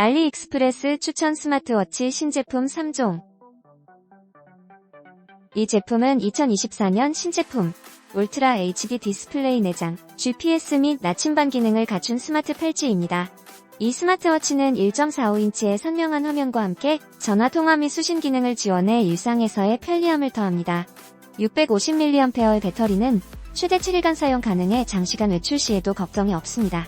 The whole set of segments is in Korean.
알리익스프레스 추천 스마트워치 신제품 3종. 이 제품은 2024년 신제품 울트라 HD 디스플레이 내장, GPS 및 나침반 기능을 갖춘 스마트 팔찌입니다. 이 스마트워치는 1.45인치의 선명한 화면과 함께 전화 통화 및 수신 기능을 지원해 일상에서의 편리함을 더합니다. 650mAh의 배터리는 최대 7일간 사용 가능해 장시간 외출 시에도 걱정이 없습니다.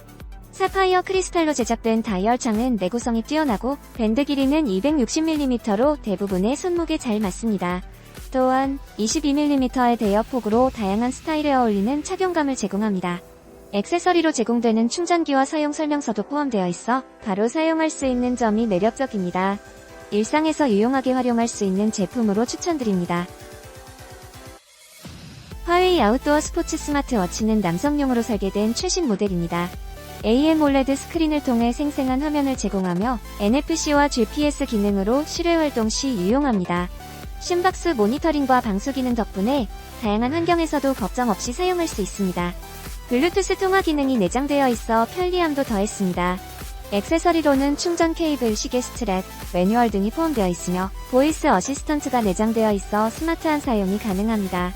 사파이어 크리스탈로 제작된 다이얼창은 내구성이 뛰어나고 밴드 길이는 260mm로 대부분의 손목에 잘 맞습니다. 또한 22mm의 대여폭으로 다양한 스타일에 어울리는 착용감을 제공합니다. 액세서리로 제공되는 충전기와 사용 설명서도 포함되어 있어 바로 사용할 수 있는 점이 매력적입니다. 일상에서 유용하게 활용할 수 있는 제품으로 추천드립니다. 화웨이 아웃도어 스포츠 스마트워치는 남성용으로 설계된 최신 모델입니다. AMOLED 스크린을 통해 생생한 화면을 제공하며 NFC와 GPS 기능으로 실외 활동 시 유용합니다. 심박수 모니터링과 방수 기능 덕분에 다양한 환경에서도 걱정 없이 사용할 수 있습니다. 블루투스 통화 기능이 내장되어 있어 편리함도 더했습니다. 액세서리로는 충전 케이블, 시계 스트랩, 매뉴얼 등이 포함되어 있으며 보이스 어시스턴트가 내장되어 있어 스마트한 사용이 가능합니다.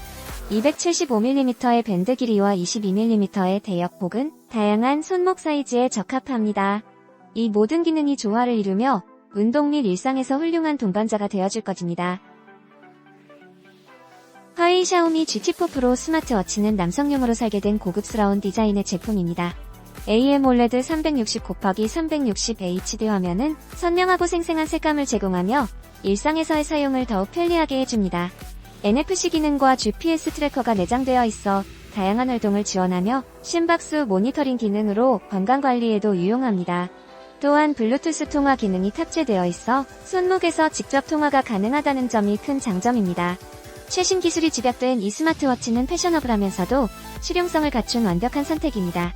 275mm의 밴드 길이와 22mm의 대역폭은 다양한 손목 사이즈에 적합합니다. 이 모든 기능이 조화를 이루며 운동 및 일상에서 훌륭한 동반자가 되어줄 것입니다. 화웨이 샤오미 GT4 프로 스마트워치는 남성용으로 설계된 고급스러운 디자인의 제품입니다. AMOLED 360 곱하기 360 HD 화면은 선명하고 생생한 색감을 제공하며 일상에서의 사용을 더욱 편리하게 해줍니다. NFC 기능과 GPS 트래커가 내장되어 있어 다양한 활동을 지원하며 심박수 모니터링 기능으로 건강관리에도 유용합니다. 또한 블루투스 통화 기능이 탑재되어 있어 손목에서 직접 통화가 가능하다는 점이 큰 장점입니다. 최신 기술이 집약된 이 스마트워치는 패셔너블하면서도 실용성을 갖춘 완벽한 선택입니다.